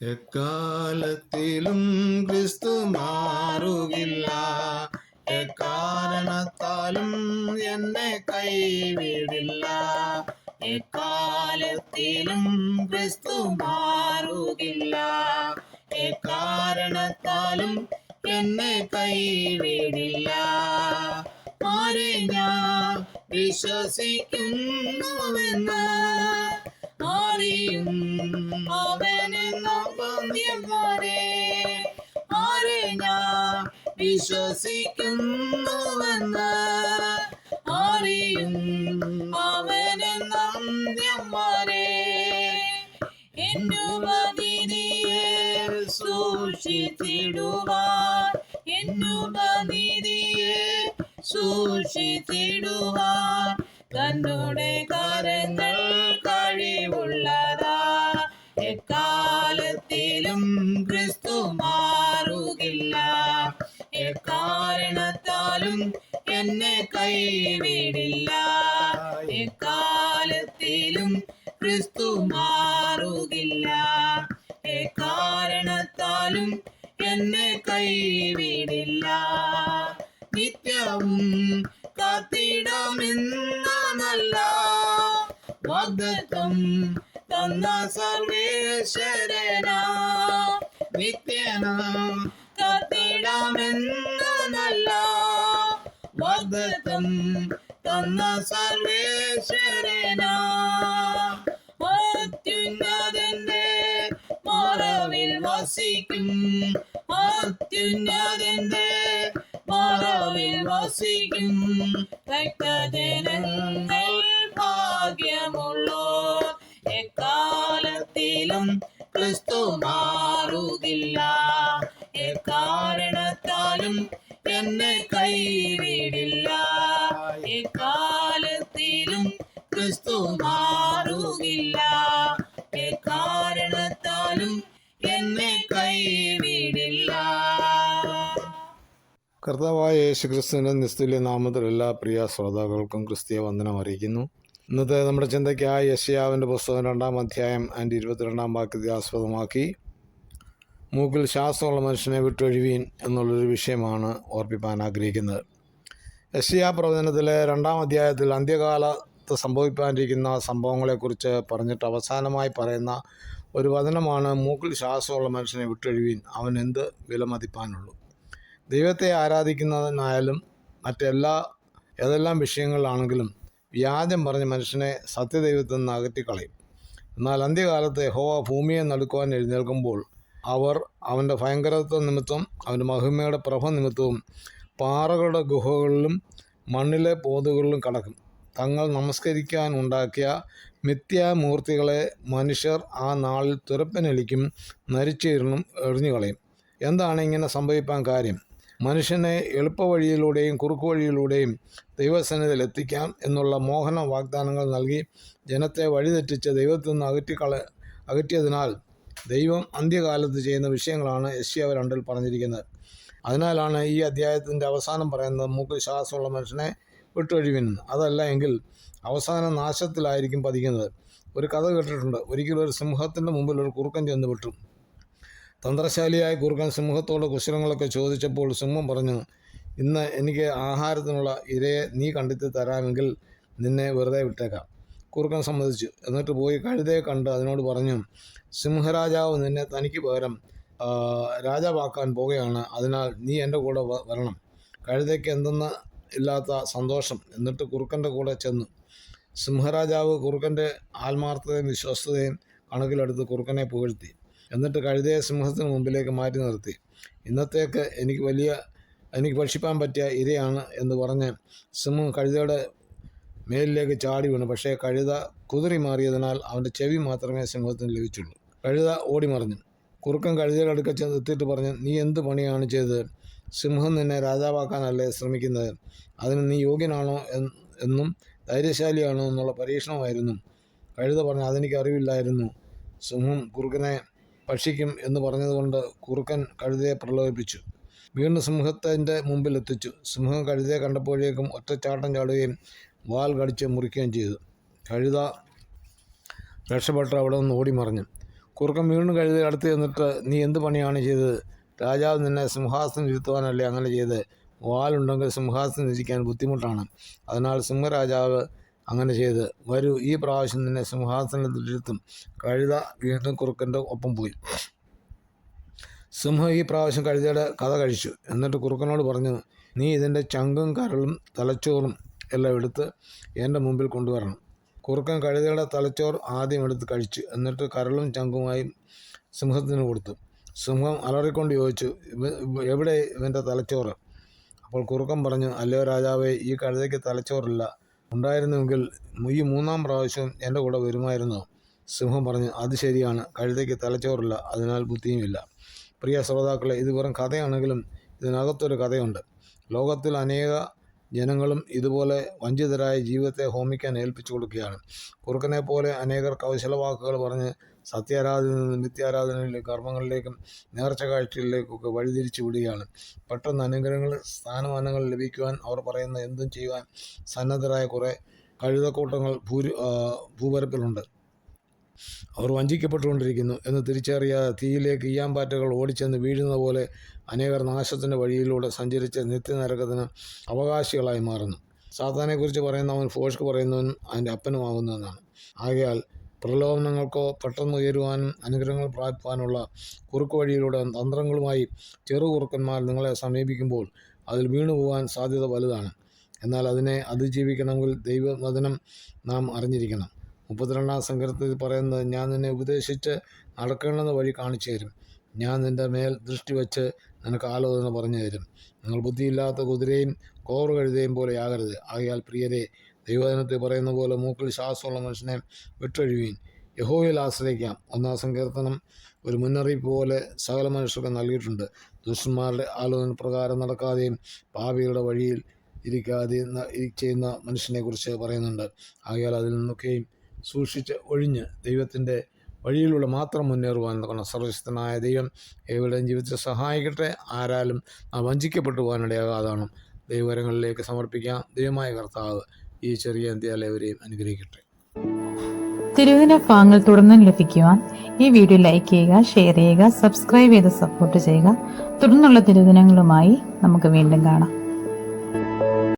എക്കാലത്തിലും ക്രിസ്തു മാറുകില്ല എക്കാരണത്താലും എന്നെ കൈവിടില്ല. എക്കാലത്തിലും ക്രിസ്തു മാറുകില്ല എക്കാരണത്താലും എന്നെ കൈവിടില്ല. ആരെ ഞാൻ വിശ്വസിക്കുന്നുവെന്ന് അറിയും വിശ്വസിക്കുന്നുവെന്ന് അറിയും. സൂക്ഷിച്ചിടുവാൻ എന്നുപതിരിയെ കരങ്ങൾ കഴിവുള്ളതാ. എന്നെ കൈവിടില്ല. എക്കാലത്തിലും ക്രിസ്തു മാറുകില്ല. എക്കാരണത്താലും എന്നെ കൈവിടില്ല. നിത്യവും കാത്തിടമെന്ന നല്ല വാഗ്ദത്തം തന്ന സർവേശ്വരന. നിത്യന കാത്തിടമെന്ന നല്ല വാഗ്ദത്തം തന്ന സർവേശ്വരന. അത്യുന്നതന്റെ മറവിൽ വസിക്കും. അത്യുന്നതന്റെ മറവിൽ വസിക്കും. രക്തജനങ്ങൾ ക്രിസ്തു മാറുകില്ല. കാരണത്താലും എന്നെ കൈവിടില്ല. കർത്താവായ യേശു ക്രിസ്തുവിന്റെ നിസ്തുല്യ നാമത്തിൽ എല്ലാ പ്രിയ ശ്രോതാക്കൾക്കും ക്രിസ്തീയ വന്ദനം അറിയിക്കുന്നു. ഇന്നത്തെ നമ്മുടെ ചിന്തയ്ക്കായി യശയാവിന്റെ പുസ്തകം രണ്ടാം അധ്യായം അതിന്റെ ഇരുപത്തിരണ്ടാം വാക്യത്തെ ആസ്പദമാക്കി. മൂക്കിൽ ശ്വാസമുള്ള മനുഷ്യനെ വിട്ടൊഴിവീൻ എന്നുള്ളൊരു വിഷയമാണ് ഓർപ്പിപ്പാൻ ആഗ്രഹിക്കുന്നത്. യശയാ പ്രവചനത്തിലെ രണ്ടാം അധ്യായത്തിൽ അന്ത്യകാലത്ത് സംഭവിക്കാനിരിക്കുന്ന സംഭവങ്ങളെക്കുറിച്ച് പറഞ്ഞിട്ട് അവസാനമായി പറയുന്ന ഒരു വചനമാണ് മൂക്കിൽ ശ്വാസമുള്ള മനുഷ്യനെ വിട്ടൊഴിവീൻ അവൻ എന്ത് വിലമതിപ്പാനുള്ളൂ? ദൈവത്തെ ആരാധിക്കുന്നതിനായാലും മറ്റെല്ലാ ഏതെല്ലാം വിഷയങ്ങളിലാണെങ്കിലും വ്യാജം പറഞ്ഞ് മനുഷ്യനെ സത്യദൈവത്തിൽ നിന്ന് അകറ്റിക്കളയും. എന്നാൽ അന്ത്യകാലത്ത് യഹോവ ഭൂമിയെ നടുക്കുവാൻ എഴുന്നേൽക്കുമ്പോൾ അവർ അവന്റെ ഭയങ്കരത്വ നിമിത്തം അവന്റെ മഹിമയുടെ പ്രഭ നിമിത്തവും പാറകളുടെ ഗുഹകളിലും മണ്ണിലെ പോതുകളിലും കടക്കും. തങ്ങൾ നമസ്കരിക്കാൻ ഉണ്ടാക്കിയ മിഥ്യാമൂർത്തികളെ മനുഷ്യർ ആ നാളിൽ തുരപ്പനലിക്കും നരിച്ചീരനും എറിഞ്ഞുകളയും. എന്താണ് ഇങ്ങനെ സംഭവിപ്പാൻ കാര്യം? മനുഷ്യനെ എളുപ്പവഴിയിലൂടെയും കുറുക്കുവഴിയിലൂടെയും ദൈവസന്നിധിയിൽ എത്തിക്കാം എന്നുള്ള മോഹന വാഗ്ദാനങ്ങൾ നൽകി ജനത്തെ വഴിതെറ്റിച്ച് ദൈവത്തിൽ നിന്ന് അകറ്റിക്കള അകറ്റിയതിനാൽ ദൈവം അന്ത്യകാലത്ത് ചെയ്യുന്ന വിഷയങ്ങളാണ് യശ്യാവ് രണ്ടിൽ പറഞ്ഞിരിക്കുന്നത്. അതിനാലാണ് ഈ അധ്യായത്തിന്റെ അവസാനം പറയുന്നത് മൂക്ക് ശ്വാസമുള്ള മനുഷ്യനെ വിട്ടൊഴിവിന്. അതല്ല എങ്കിൽ അവസാന നാശത്തിലായിരിക്കും പതിക്കുന്നത്. ഒരു കഥ കേട്ടിട്ടുണ്ട്. ഒരിക്കലും ഒരു സിംഹത്തിന്റെ മുമ്പിൽ ഒരു കുറുക്കൻ ചെന്ന് വിട്ടു. തന്ത്രശാലിയായ കുറുക്കൻ സിംഹത്തോട് കുശലങ്ങളൊക്കെ ചോദിച്ചപ്പോൾ സിംഹം പറഞ്ഞു ഇന്ന് എനിക്ക് ആഹാരത്തിനുള്ള ഇരയെ നീ കണ്ടെത്തി തരാമെങ്കിൽ നിന്നെ വെറുതെ വിട്ടേക്കാം. കുറുക്കൻ സമ്മതിച്ചു. എന്നിട്ട് പോയി കഴുതയെ കണ്ട് അതിനോട് പറഞ്ഞു സിംഹരാജാവ് നിന്നെ തനിക്ക് പകരം രാജാവാക്കാൻ പോകുകയാണ് അതിനാൽ നീ എന്റെ കൂടെ വരണം. കഴുതയ്ക്ക് എന്തെന്ന് ഇല്ലാത്ത സന്തോഷം. എന്നിട്ട് കുറുക്കന്റെ കൂടെ ചെന്നു സിംഹരാജാവ് കുറുക്കന്റെ ആത്മാർത്ഥതയും വിശ്വസ്തതയും കണക്കിലെടുത്ത് കുറുക്കനെ പുകഴ്ത്തി. എന്നിട്ട് കഴുതയെ സിംഹത്തിന് മുമ്പിലേക്ക് മാറ്റി നിർത്തി. ഇന്നത്തേക്ക് എനിക്ക് വലിയ എനിക്ക് ഭക്ഷിപ്പാൻ പറ്റിയ ഇരയാണ് എന്ന് പറഞ്ഞ് സിംഹം കഴുതയുടെ മേലിലേക്ക് ചാടി വീണു. പക്ഷേ കഴുത കുതിറി മാറിയതിനാൽ അവന്റെ ചെവി മാത്രമേ സിംഹത്തിന് ലഭിച്ചുള്ളൂ. കഴുത ഓടി മറിഞ്ഞു കുറുക്കൻ കഴുതയുടെ അടുക്ക ചെന്ന് എത്തിയിട്ട് പറഞ്ഞു നീ എന്ത് പണിയാണ് ചെയ്തത്? സിംഹം നിന്നെ രാജാവാക്കാനല്ലേ ശ്രമിക്കുന്നത്? അതിന് നീ യോഗ്യനാണോ എന്നും ധൈര്യശാലിയാണോ എന്നുള്ള പരീക്ഷണമായിരുന്നു. കഴുത പറഞ്ഞു അതെനിക്ക് അറിവില്ലായിരുന്നു. സിംഹം കുറുക്കനെ ഭക്ഷിക്കും എന്ന് പറഞ്ഞതുകൊണ്ട് കുറുക്കൻ കഴുതയെ പ്രലോഭിപ്പിച്ചു. വീണ്ടും സിംഹത്തിന്റെ മുമ്പിൽ എത്തിച്ചു. സിംഹം കഴുതയെ കണ്ടപ്പോഴേക്കും ഒറ്റച്ചാട്ടം ചാടുകയും വാൽ കടിച്ച് മുറിക്കുകയും ചെയ്തു. കഴുത രക്ഷപ്പെട്ട് അവിടെ നിന്ന് ഓടി മറിഞ്ഞു. കുറുക്കൻ വീണ്ടും കഴുതി അടുത്ത് ചെന്നിട്ട് നീ എന്ത് പണിയാണ് ചെയ്തത്? രാജാവ് നിന്നെ സിംഹാസനം ഇരുത്തുവാനല്ലേ അങ്ങനെ ചെയ്ത്? വാലുണ്ടെങ്കിൽ സിംഹാസനം ഇരിക്കാൻ ബുദ്ധിമുട്ടാണ്. അതിനാൽ സിംഹരാജാവ് അങ്ങനെ ചെയ്ത് വരൂ ഈ പ്രാവശ്യം നിന്നെ സിംഹാസനത്തിലിരുത്തും കഴുത വീണ്ടും കുറുക്കന്റെ ഒപ്പം പോയി. സിംഹം ഈ പ്രാവശ്യം കഴുതയുടെ കഥ കഴിച്ചു. എന്നിട്ട് കുറുക്കനോട് പറഞ്ഞു നീ ഇതിന്റെ ചങ്കും കരളും തലച്ചോറും എല്ലാം എടുത്ത് എന്റെ മുമ്പിൽ കൊണ്ടുവരണം. കുറുക്കൻ കഴുതയുടെ തലച്ചോർ ആദ്യം എടുത്ത് കഴിച്ചു. എന്നിട്ട് കരളും ചങ്കുമായി സിംഹത്തിന് കൊടുത്തു. സിംഹം അലറിക്കൊണ്ട് ചോദിച്ചു "ഇവ- ഇവ- എവിടെ ഇവന്റെ തലച്ചോറ്? അപ്പോൾ കുറുക്കൻ പറഞ്ഞു അല്ലയോ രാജാവേ ഈ കഴുതയ്ക്ക് തലച്ചോറില്ല. ഉണ്ടായിരുന്നുവെങ്കിൽ ഈ മൂന്നാം പ്രാവശ്യം എന്റെ കൂടെ വരുമായിരുന്നു. സിംഹം പറഞ്ഞു അത് ശരിയാണ്. കഴുതയ്ക്ക് തലച്ചോറില്ല. അതിനാൽ ബുദ്ധിയുമില്ല. പ്രിയ ശ്രോതാക്കളെ ഇത് വെറും കഥയാണെങ്കിലും ഇതിനകത്തൊരു കഥയുണ്ട്. ലോകത്തിൽ അനേക ജനങ്ങളും ഇതുപോലെ വഞ്ചിതരായ ജീവിതത്തെ ഹോമിക്കാൻ ഏൽപ്പിച്ചു കൊടുക്കുകയാണ്. കുറുക്കനെ പോലെ അനേകർ കൗശലവാക്കുകൾ പറഞ്ഞ് സത്യാരാധനയിൽ നിന്നും നിത്യാരാധനയിലെ കർമ്മങ്ങളിലേക്കും നേർച്ച കാഴ്ചകളിലേക്കൊക്കെ വഴിതിരിച്ചു വിടുകയാണ്. പെട്ടെന്ന് അനുഗ്രഹങ്ങൾ സ്ഥാനമാനങ്ങൾ ലഭിക്കുവാൻ അവർ പറയുന്ന എന്തും ചെയ്യുവാൻ സന്നദ്ധരായ കുറേ കഴുതക്കൂട്ടങ്ങൾ ഭൂരി ഭൂപരപ്പിലുണ്ട്. അവർ വഞ്ചിക്കപ്പെട്ടുകൊണ്ടിരിക്കുന്നു എന്ന് തിരിച്ചറിയാതെ തീയിലേക്ക് ഈയാമ്പാറ്റകൾ ഓടിച്ചെന്ന് വീഴുന്ന പോലെ അനേകർ നാശത്തിന്റെ വഴിയിലൂടെ സഞ്ചരിച്ച് നിത്യനരകത്തിന് അവകാശികളായി മാറുന്നു. സാത്താനെക്കുറിച്ച് പറയുന്നവൻ ഫോഷ്ക്ക് പറയുന്നവൻ അതിന്റെ അപ്പനുമാകുന്നു എന്നാണ്. ആകയാൽ പ്രലോഭനങ്ങൾക്കോ പെട്ടെന്ന് ഉയരുവാനും അനുഗ്രഹങ്ങൾ പ്രാപിപ്പാനുള്ള കുറുക്ക് വഴിയിലൂടെ തന്ത്രങ്ങളുമായി ചെറു കുറുക്കന്മാർ നിങ്ങളെ സമീപിക്കുമ്പോൾ അതിൽ വീണുപോകാൻ സാധ്യത വലുതാണ്. എന്നാൽ അതിനെ അതിജീവിക്കണമെങ്കിൽ ദൈവവചനം നാം അറിഞ്ഞിരിക്കണം. മുപ്പത്തിരണ്ടാം സങ്കീർത്തത്തിൽ പറയുന്നത് ഞാൻ നിന്നെ ഉപദേശിച്ച് നടക്കേണ്ടെന്ന വഴി കാണിച്ചു തരും. ഞാൻ നിന്റെ മേൽ ദൃഷ്ടി വെച്ച് നിനക്ക് ആലോചന പറഞ്ഞു തരും. നിങ്ങൾ ബുദ്ധിയില്ലാത്ത കുതിരയും കോറു കഴുതയും പോലെ ആകരുത്. ആകയാൽ പ്രിയരെ ദൈവദിനത്തിൽ പറയുന്ന പോലെ മൂക്കിൽ ശ്വാസമുള്ള മനുഷ്യനെ വിട്ടൊഴിവീൻ. യഹോയിൽ ആശ്രയിക്കാം. ഒന്നാം സങ്കീർത്തനം ഒരു മുന്നറിയിപ്പ് പോലെ സകല മനുഷ്യർക്ക് നൽകിയിട്ടുണ്ട്. ദുഷ്ടന്മാരുടെ ആലോചന പ്രകാരം നടക്കാതെയും പാപികളുടെ വഴിയിൽ ഇരിക്കാതെ ചെയ്യുന്ന മനുഷ്യനെക്കുറിച്ച് പറയുന്നുണ്ട്. ആകയാൽ അതിൽ നിന്നൊക്കെയും സൂക്ഷിച്ച് ഒഴിഞ്ഞ് ദൈവത്തിന്റെ വഴിയിലൂടെ മാത്രം മുന്നേറുവാൻ നോക്കണം സർവശക്തനായ ദൈവം ഏവരുടെയും ജീവിതത്തെ സഹായിക്കട്ടെ. ആരാലും ആ വഞ്ചിക്കപ്പെട്ടു പോകാനിടയാകാതാണ് ദൈവകരങ്ങളിലേക്ക് സമർപ്പിക്കാം. ദൈവമായ കർത്താവ് ഈ ചെറിയ അന്ത്യാലയവരെയും അനുഗ്രഹിക്കട്ടെ. തിരുവിന ഭാഗങ്ങൾ തുടർന്നും ലഭിക്കുവാൻ ഈ വീഡിയോ ലൈക്ക് ചെയ്യുക ഷെയർ ചെയ്യുക സബ്സ്ക്രൈബ് ചെയ്ത് സപ്പോർട്ട് ചെയ്യുക. തുടർന്നുള്ള തിരുദിനങ്ങളുമായി നമുക്ക് വീണ്ടും കാണാം.